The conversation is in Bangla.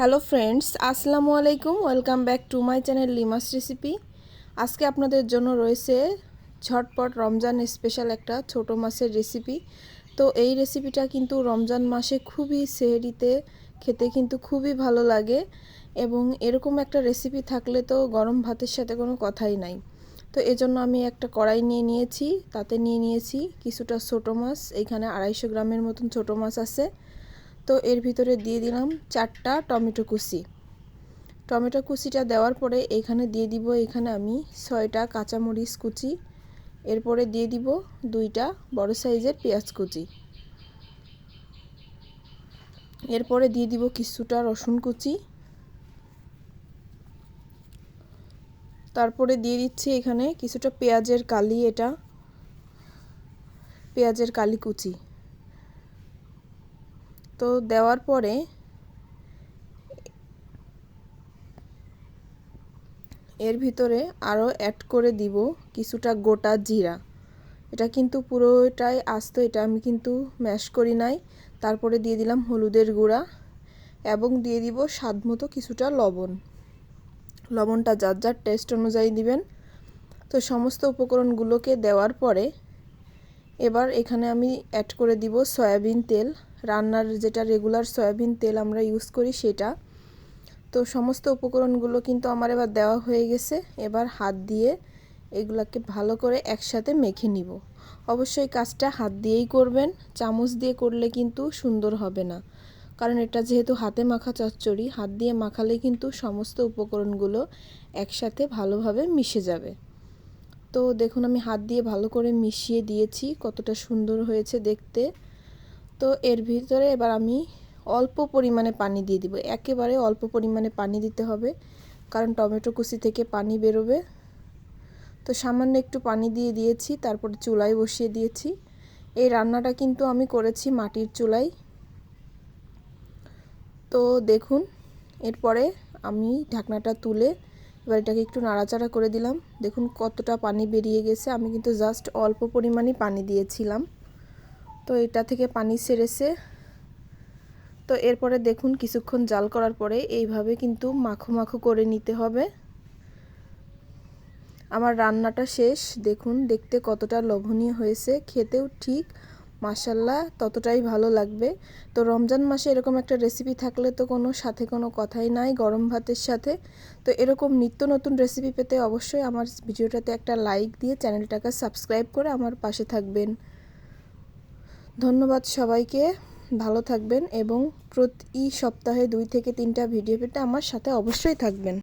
হ্যালো ফ্রেন্ডস, আসসালামু আলাইকুম। Welcome back to my channel Lima's recipe. আজকে আপনাদের জন্য রয়েছে ঝটপট রমজান স্পেশাল একটা ছোট মাছের রেসিপি। তো এই রেসিপিটা কিন্তু রমজান মাসে খুবই সেহরিতে খেতে কিন্তু খুবই ভালো লাগে এবং এরকম একটা রেসিপি থাকলে তো গরম ভাতের সাথে কোনো কথাই নাই। তো এজন্য আমি একটা কড়াই নিয়ে নিয়েছি, তাতে নিয়ে নিয়েছি কিছুটা ছোটো মাছ, এখানে আড়াইশো গ্রামের মতন ছোটো মাছ আছে। তো এর ভিতরে দিয়ে দিলাম চারটা টমেটো কুচি। টমেটো কুচিটা দেওয়ার পরে এখানে দিয়ে দিব, এখানে আমি ছয়টা কাঁচামরিচ কুচি, এরপরে দিয়ে দিব দুইটা বড় সাইজের পেঁয়াজ কুচি। এরপরে দিয়ে দিব কিছুটা রসুন কুচি। তারপরে দিয়ে দিচ্ছি এখানে কিছুটা পেঁয়াজের কালি, এটা পেঁয়াজের কালি কুচি। তো দেওয়ার পরে এর ভিতরে আরও অ্যাড করে দিব কিছুটা গোটা জিরা। এটা কিন্তু পুরোটাই আস্ত, এটা আমি কিন্তু ম্যাশ করি নাই। তারপরে দিয়ে দিলাম হলুদের গুঁড়া এবং দিয়ে দিব স্বাদ মতো কিছুটা লবণ। লবণটা যার যার টেস্ট অনুযায়ী দিবেন। তো সমস্ত উপকরণগুলোকে দেওয়ার পরে এবার এখানে আমি অ্যাড করে দিব সয়াবিন তেল। রান্নার যেটা রেগুলার সয়াবিন তেল আমরা ইউজ করি সেটা। তো সমস্ত উপকরণগুলো কিন্তু আমার এবার দেওয়া হয়ে গেছে। এবার হাত দিয়ে এগুলাকে ভালো করে একসাথে মেখে নিব। অবশ্যই কাজটা হাত দিয়েই করবেন, চামচ দিয়ে করলে কিন্তু সুন্দর হবে না। কারণ এটা যেহেতু হাতে মাখা চচ্চড়ি, হাত দিয়ে মাখালে কিন্তু সমস্ত উপকরণগুলো একসাথে ভালোভাবে মিশে যাবে। তো দেখুন আমি হাত দিয়ে ভালো করে মিশিয়ে দিয়েছি, কতটা সুন্দর হয়েছে দেখতে। তো এর ভিতরে এবার আমি অল্প পরিমাণে পানি দিয়ে দিব। একেবারে অল্প পরিমাণে পানি দিতে হবে, কারণ টমেটো কুচি থেকে পানি বেরোবে। তো সামান্য একটু পানি দিয়ে দিয়েছি, তারপর চুলায় বসিয়ে দিয়েছি। এই রান্নাটা কিন্তু আমি করেছি মাটির চুলায়। তো দেখুন, এরপরে আমি ঢাকনাটা তুলে এবার এটাকে একটু নাড়াচাড়া করে দিলাম। দেখুন কতটা পানি বেরিয়ে গেছে, আমি কিন্তু জাস্ট অল্প পরিমাণে পানি দিয়েছিলাম। তো এটা থেকে পানি সেরেছে। তো এরপরে দেখুন কিছুক্ষণ জাল করার পরে এইভাবে কিন্তু মাখো মাখো করে নিতে হবে। আমার রান্নাটা শেষ। দেখুন, দেখতে কতটা লোভনীয় হয়েছে। খেতেও ঠিক মাসাল্লাহ ততটাই ভালো লাগবে। তো রমজান মাসে এরকম একটা রেসিপি থাকলে তো কোনো সাথে কোনো কথাই নাই, গরম ভাতের সাথে। তো এরকম নিত্য নতুন রেসিপি পেতে অবশ্যই আমার ভিডিওটাতে একটা লাইক দিয়ে চ্যানেলটাকে সাবস্ক্রাইব করে আমার পাশে থাকবেন। ধন্যবাদ সবাইকে, ভালো থাকবেন এবং প্রতি সপ্তাহে দুই থেকে তিনটা ভিডিও পেতে আমার সাথে অবশ্যই থাকবেন।